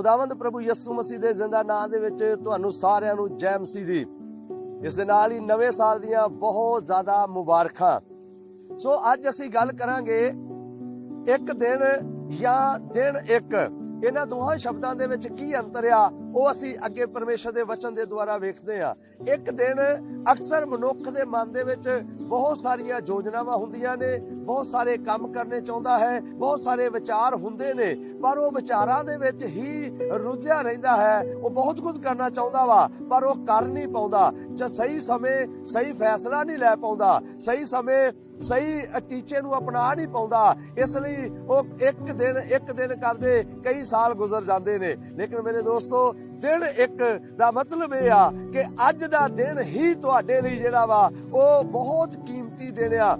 ਖੁਦਾਵੰਦ ਪ੍ਰਭੂ ਯਿਸੂ ਮਸੀਹ ਦੇ ਜ਼ਿੰਦਾ ਨਾਮ ਦੇ ਵਿੱਚ ਤੁਹਾਨੂੰ ਸਾਰਿਆਂ ਨੂੰ ਜੈ ਮਸੀਹ ਦੀ। ਇਸ ਦੇ ਨਾਲ ਹੀ ਨਵੇਂ ਸਾਲ ਦੀਆਂ ਬਹੁਤ ਜ਼ਿਆਦਾ ਮੁਬਾਰਕਾਂ। ਸੋ ਅੱਜ ਅਸੀਂ ਗੱਲ ਕਰਾਂਗੇ ਇੱਕ ਦਿਨ ਜਾਂ ਦਿਨ ਇੱਕ। ਇਹਨਾਂ ਦੋਹਾਂ ਸ਼ਬਦਾਂ ਦੇ ਵਿੱਚ ਕੀ ਅੰਤਰ ਆ, ਉਹ ਅਸੀਂ ਅੱਗੇ ਪਰਮੇਸ਼ਰ ਦੇ ਵਚਨ ਦੇ ਦੁਆਰਾ ਵੇਖਦੇ ਆ ਇੱਕ ਦਿਨ ਅਕਸਰ ਮਨੁੱਖ ਦੇ ਮਨ ਦੇ ਵਿੱਚ ਬਹੁਤ ਸਾਰੀਆਂ ਯੋਜਨਾਵਾਂ ਹੁੰਦੀਆਂ ਨੇ, ਬਹੁਤ ਸਾਰੇ ਕੰਮ ਕਰਨੇ ਚਾਹੁੰਦਾ ਹੈ, ਬਹੁਤ ਸਾਰੇ ਵਿਚਾਰ ਹੁੰਦੇ ਨੇ, ਪਰ ਉਹ ਵਿਚਾਰਾਂ ਦੇ ਵਿੱਚ ਹੀ ਰੁੱਝਿਆ ਰਹਿੰਦਾ ਹੈ। ਉਹ ਬਹੁਤ ਕੁਝ ਕਰਨਾ ਚਾਹੁੰਦਾ ਵਾ, ਪਰ ਉਹ ਕਰ ਨਹੀਂ ਪਾਉਂਦਾ। ਜਾਂ ਸਹੀ ਸਮੇਂ ਸਹੀ ਫੈਸਲਾ ਨਹੀਂ ਲੈ ਪਾਉਂਦਾ, ਸਹੀ ਸਮੇਂ ਸਹੀ ਟੀਚੇ ਨੂੰ ਅਪਣਾ ਨਹੀਂ ਪਾਉਂਦਾ। ਇਸ ਲਈ ਉਹ ਇੱਕ ਦਿਨ ਇੱਕ ਦਿਨ ਕਰਦੇ, ਕਈ ਸਾਲ ਗੁਜ਼ਰ ਜਾਂਦੇ ਨੇ। ਲੇਕਿਨ ਮੇਰੇ ਦੋਸਤੋ, ਦਿਨ ਇੱਕ ਦਾ ਮਤਲਬ ਇਹ ਆ ਕਿ ਅੱਜ ਦਾ ਦਿਨ ਹੀ ਤੁਹਾਡੇ ਲਈ ਜਿਹੜਾ ਵਾ, ਉਹ ਬਹੁਤ ਕੀਮਤੀ ਦਿਨ ਆ।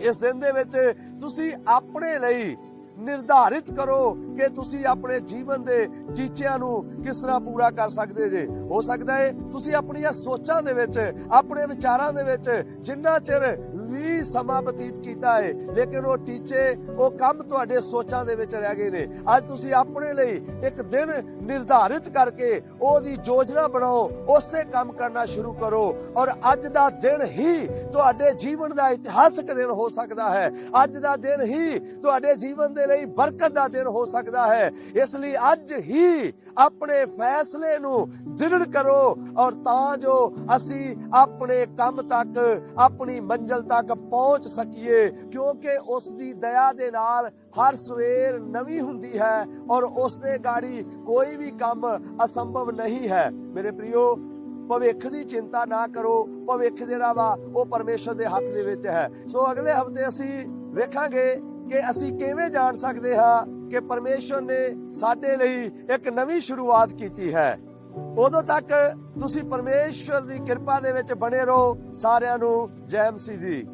ਇਸ ਦਿਨ ਦੇ ਵਿੱਚ ਤੁਸੀਂ ਆਪਣੇ ਲਈ ਨਿਰਧਾਰਿਤ ਕਰੋ ਕਿ ਤੁਸੀਂ ਆਪਣੇ ਜੀਵਨ ਦੇ ਟੀਚਿਆਂ ਨੂੰ ਕਿਸ ਤਰ੍ਹਾਂ ਪੂਰਾ ਕਰ ਸਕਦੇ ਜੇ। ਹੋ ਸਕਦਾ ਹੈ ਤੁਸੀਂ ਆਪਣੀਆਂ ਸੋਚਾਂ ਦੇ ਵਿੱਚ, ਆਪਣੇ ਵਿਚਾਰਾਂ ਦੇ ਵਿੱਚ ਜਿੰਨਾ ਚਿਰ ਵੀ ਸਮਾਂ ਬਤੀਤ ਕੀਤਾ ਹੈ ਲੇਕਿਨ ਉਹ ਟੀਚੇ, ਉਹ ਕੰਮ ਤੁਹਾਡੇ ਸੋਚਾਂ ਦੇ ਵਿੱਚ ਰਹਿ ਗਏ ਨੇ। ਅੱਜ ਤੁਸੀਂ ਆਪਣੇ ਲਈ ਇੱਕ ਦਿਨ ਨਿਰਧਾਰਿਤ ਕਰਕੇ ਉਹਦੀ ਯੋਜਨਾ ਬਣਾਓ, ਉਸੇ ਕੰਮ ਕਰਨਾ ਸ਼ੁਰੂ ਕਰੋ। ਔਰ ਅੱਜ ਦਾ ਦਿਨ ਹੀ ਤੁਹਾਡੇ ਜੀਵਨ ਦਾ ਇਤਿਹਾਸਕ ਦਿਨ ਹੋ ਸਕਦਾ ਹੈ। ਅੱਜ ਦਾ ਦਿਨ ਹੀ ਤੁਹਾਡੇ ਜੀਵਨ ਦੇ ਲਈ ਬਰਕਤ ਦਾ ਦਿਨ ਹੋ ਸਕਦਾ ਹੈ। ਇਸ ਲਈ ਅੱਜ ਹੀ ਆਪਣੇ ਫੈਸਲੇ ਨੂੰ ਦ੍ਰਿੜ ਕਰੋ। ਔਰ ਤਾਂ ਜੋ ਅਸੀਂ ਆਪਣੇ ਕੰਮ ਤੱਕ, ਆਪਣੀ ਮੰਜ਼ਿਲ ਤੱਕ ਪਹੁੰਚ ਸਕੀਏ, ਕਿਉਂਕਿ ਉਸ ਦੀ ਦਇਆ ਦੇ ਨਾਲ ਹਰ ਸਵੇਰ ਨਵੀਂ ਹੁੰਦੀ ਹੈ ਔਰ ਉਸ ਦੇ ਗਾੜੀ ਕੋਈ ਵੀ ਕੰਮ ਅਸੰਭਵ ਨਹੀਂ ਹੈ। ਮੇਰੇ ਪ੍ਰਿਓ ਭਵਿੱਖ ਦੀ ਚਿੰਤਾ ਨਾ ਕਰੋ। ਭਵਿੱਖ ਜਿਹੜਾ ਵਾ, ਉਹ ਪਰਮੇਸ਼ਰ ਦੇ ਹੱਥ ਦੇ ਵਿੱਚ ਹੈ। ਸੋ ਅਗਲੇ ਹਫ਼ਤੇ ਅਸੀਂ ਵੇਖਾਂਗੇ ਕਿ ਅਸੀਂ ਕਿਵੇਂ ਜਾਣ ਸਕਦੇ ਹਾਂ ਕਿ ਪਰਮੇਸ਼ਰ ਨੇ ਸਾਡੇ ਲਈ ਇੱਕ ਨਵੀਂ ਸ਼ੁਰੂਆਤ ਕੀਤੀ ਹੈ। ਉਦੋਂ ਤੱਕ ਤੁਸੀਂ ਪਰਮੇਸ਼ਰ ਦੀ ਕਿਰਪਾ ਦੇ ਵਿੱਚ ਬਣੇ ਰਹੋ ਸਾਰਿਆਂ ਨੂੰ ਜੈ ਮਸੀਹ ਦੀ।